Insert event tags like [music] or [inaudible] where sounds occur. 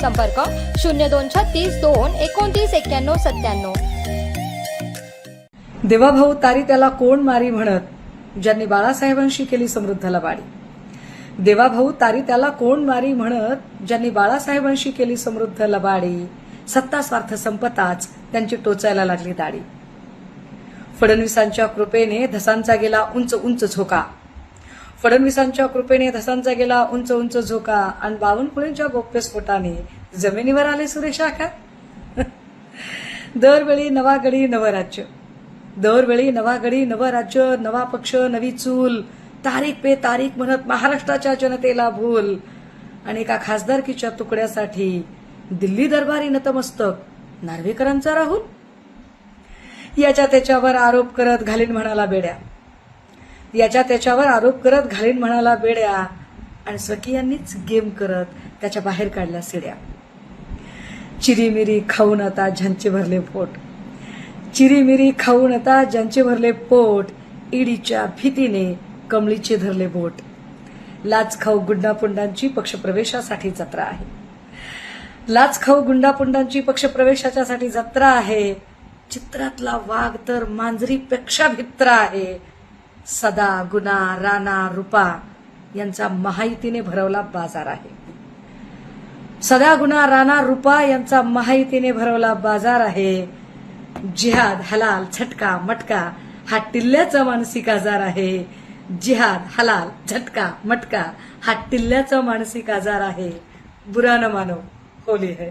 संपर्क शून्य दोन छत्तीस दोन एकोणतीस एक्क्याण्णव सत्त्याण्णव. देवाभाऊ तारी त्याला कोण मारी म्हणत? ज्यांनी बाळासाहेबांशी केली समृद्ध लबाडी देवाभाऊ तारी त्याला कोण मारी म्हणत? ज्यांनी बाळासाहेबांशी केली समृद्ध लबाडी सत्ता स्वार्थ संपताच त्यांची टोचायला लागली दाढी. फडणवीसांच्या कृपेने धसांचा गेला उंच उंच झोका. फडणवीसांच्या कृपेने धसांचा गेला उंच उंच झोका आणि बावनकुळेंच्या गोप्यस्फोटाने जमिनीवर आले सुरेश आकार [laughs] दरवेळी नवा गडी नवं राज्य. दरवेळी नवा गडी नवं राज्य नवा पक्ष नवी चूल. तारीख पे तारीख म्हणत महाराष्ट्राच्या जनतेला भूल. आणि एका खासदारकीच्या तुकड्यासाठी दिल्ली दरबारी नतमस्तक नार्वेकरांचा राहुल. याच्या त्याच्यावर आरोप करत घालीन म्हणाला बेड्या. याच्या त्याच्यावर आरोप करत घालीन म्हणाला बेड्या. आणि स्वकीयांनीच गेम करत त्याच्या बाहेर काढल्या सिड्या. चिरीमिरी खाऊन आता झंचे भरले पोट. चिरीमिरी खाऊन आता ज्यांचे भरले पोट ईडीच्या भीतीने कमळीचे धरले बोट. लाच खाऊ गुंडापुंडांची पक्षप्रवेशासाठी जत्रा आहे. लाच खाऊ गुंडापुंडांची पक्षप्रवेशाच्यासाठी जत्रा आहे. चित्रातला वाघ तर मांजरीपेक्षा भित्र आहे. सदा गुना राणा रुपा यांचा महायुतीने भरवला बाजार आहे. सदा गुना राणा रुपा यांचा महायुतीने भरवला बाजार आहे. जिहाद हलाल झटका मटका हा टिल्ल्याचा मानसिक आजार आहे. जिहाद हलाल झटका मटका हा टिल्ल्याचा मानसिक आजार आहे. बुरा न मानो होली है.